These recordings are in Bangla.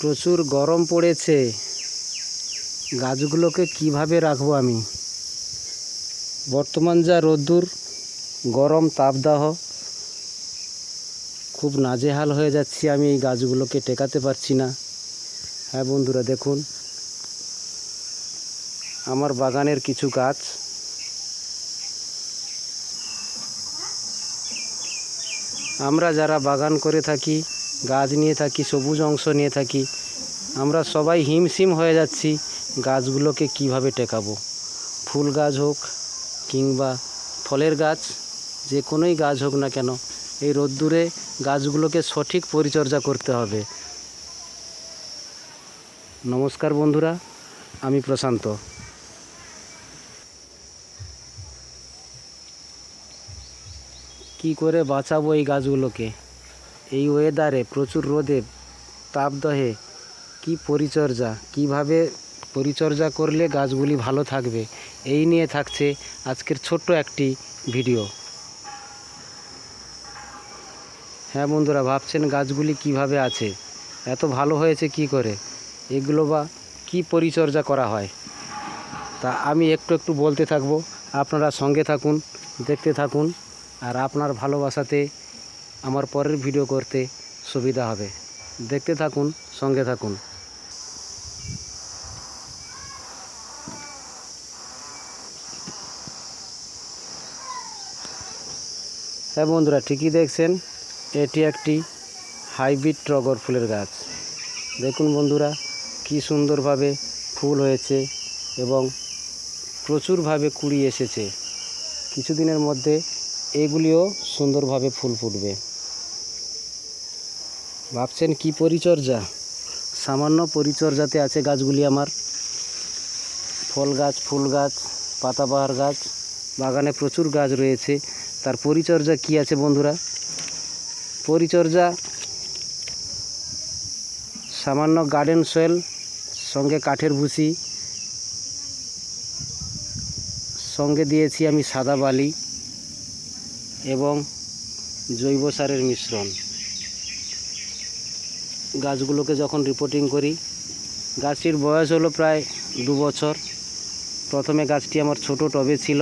প্রচুর গরম পড়েছে। গাছগুলোকে কীভাবে রাখব আমি? বর্তমান যা রোদ্দুর, গরম, তাপদাহ, খুব নাজেহাল হয়ে যাচ্ছি আমি এই গাছগুলোকে টেকাতে পারছি না। হ্যাঁ বন্ধুরা, দেখুন। আমার বাগানের কিছু গাছ। আমরা যারা বাগান করে থাকি গাছ নিয়ে থাকি, সবুজ অংশ নিয়ে থাকি। আমরা সবাই হিমশিম হয়ে যাচ্ছি গাছগুলোকে কীভাবে টেকাবো? ফুল গাছ হোক কিংবা ফলের গাছ, যে কোনোই গাছ হোক না কেন, এই রোদ্দুরে গাছগুলোকে সঠিক পরিচর্যা করতে হবে। নমস্কার বন্ধুরা, আমি প্রশান্ত। কি করে বাঁচাবো এই গাছগুলোকে? এই ওয়েদারে প্রচুর রোদে তাপদহে কি পরিচর্যা? কীভাবে পরিচর্যা করলে গাছগুলি ভালো থাকবে? এই নিয়ে থাকছে আজকের ছোট্ট একটি ভিডিও হ্যাঁ বন্ধুরা, ভাবছেন গাছগুলি কীভাবে আছে? এত ভালো হয়েছে কি করে? এগুলো বা কি পরিচর্যা করা হয়? তা আমি একটু একটু বলতে থাকব। আপনারা সঙ্গে থাকুন, দেখতে থাকুন, আর আপনার ভালোবাসাতে আমার পরের ভিডিও করতে সুবিধা হবে। দেখতে থাকুন, সঙ্গে থাকুন। হ্যাঁ বন্ধুরা, ঠিকই দেখছেন, এটি একটি হাইব্রিড টগর ফুলের গাছ। দেখুন বন্ধুরা, কি সুন্দরভাবে ফুল হয়েছে এবং প্রচুরভাবে কুড়ি এসেছে। কিছুদিনের মধ্যে এগুলিও সুন্দরভাবে ফুল ফুটবে। ভাবছেন কি পরিচর্যা? সামান্য পরিচর্যাতে আছে গাছগুলি আমার। ফল গাছ, ফুল গাছ, পাতাবাহার গাছ, বাগানে প্রচুর গাছ রয়েছে। তার পরিচর্যা কি আছে বন্ধুরা? পরিচর্যা, সামান্য গার্ডেন সয়েল সঙ্গে কাঠের ভুসি, সঙ্গে দিয়েছি আমি সাদা বালি এবং জৈব সারের মিশ্রণ। গাছগুলোকে যখন রিপোর্টিং করি, গাছটির বয়স হলো প্রায় দু বছর। প্রথমে গাছটি আমার ছোট টবে ছিল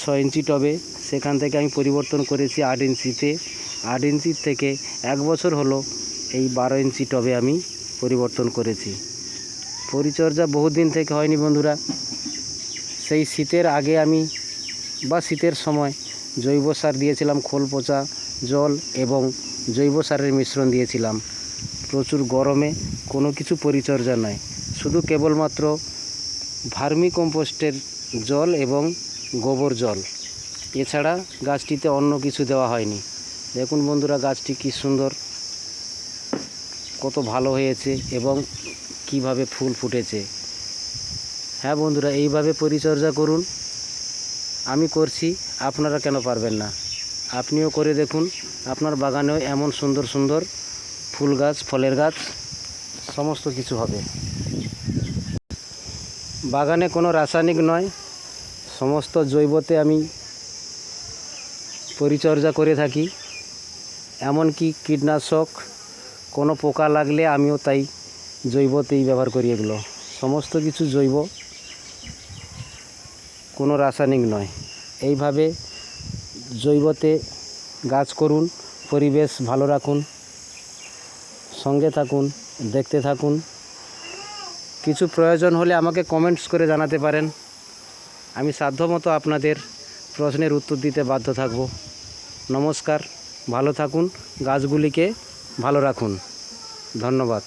ছ ইঞ্চি টবে। সেখান থেকে আমি পরিবর্তন করেছি আট ইঞ্চিতে। আট ইঞ্চির থেকে এক বছর হলো এই বারো ইঞ্চি টবে আমি পরিবর্তন করেছি। পরিচর্যা বহুদিন থেকে হয়নি বন্ধুরা। সেই শীতের আগে আমি বা শীতের সময় জৈব সার দিয়েছিলাম খোল পচা, জল এবং জৈব সারের মিশ্রণ দিয়েছিলাম। প্রচুর গরমে কোনো কিছু পরিচর্যা নয়, শুধু কেবলমাত্র ভার্মি কম্পোস্টের জল এবং গোবর জল। এছাড়া গাছটিতে অন্য কিছু দেওয়া হয়নি। দেখুন বন্ধুরা, গাছটি কি সুন্দর, কত ভালো হয়েছে এবং কীভাবে ফুল ফুটেছে। হ্যাঁ বন্ধুরা, এইভাবে পরিচর্যা করুন। আমি করছি, আপনারা কেন পারবেন না? আপনিও করে দেখুন, আপনার বাগানেও এমন সুন্দর সুন্দর ফুল গাছ, ফলের গাছ, সমস্ত কিছু হবে। বাগানে কোনো রাসায়নিক নয়, সমস্ত জৈবতে আমি পরিচর্যা করে থাকি। এমনকি কীটনাশক, কোনো পোকা লাগলে আমিও তাই জৈবতেই ব্যবহার করি এগুলো। সমস্ত কিছু জৈব। কোনো রাসায়নিক নয়। এইভাবে জৈবতে গাছ করুন, পরিবেশ ভালো রাখুন, সঙ্গে থাকুন, দেখতে থাকুন। কিছু প্রয়োজন হলে আমাকে কমেন্টস করে জানাতে পারেন। আমি সাধ্যমতো আপনাদের প্রশ্নের উত্তর দিতে বাধ্য থাকব। নমস্কার, ভালো থাকুন, গাছগুলিকে ভালো রাখুন। ধন্যবাদ।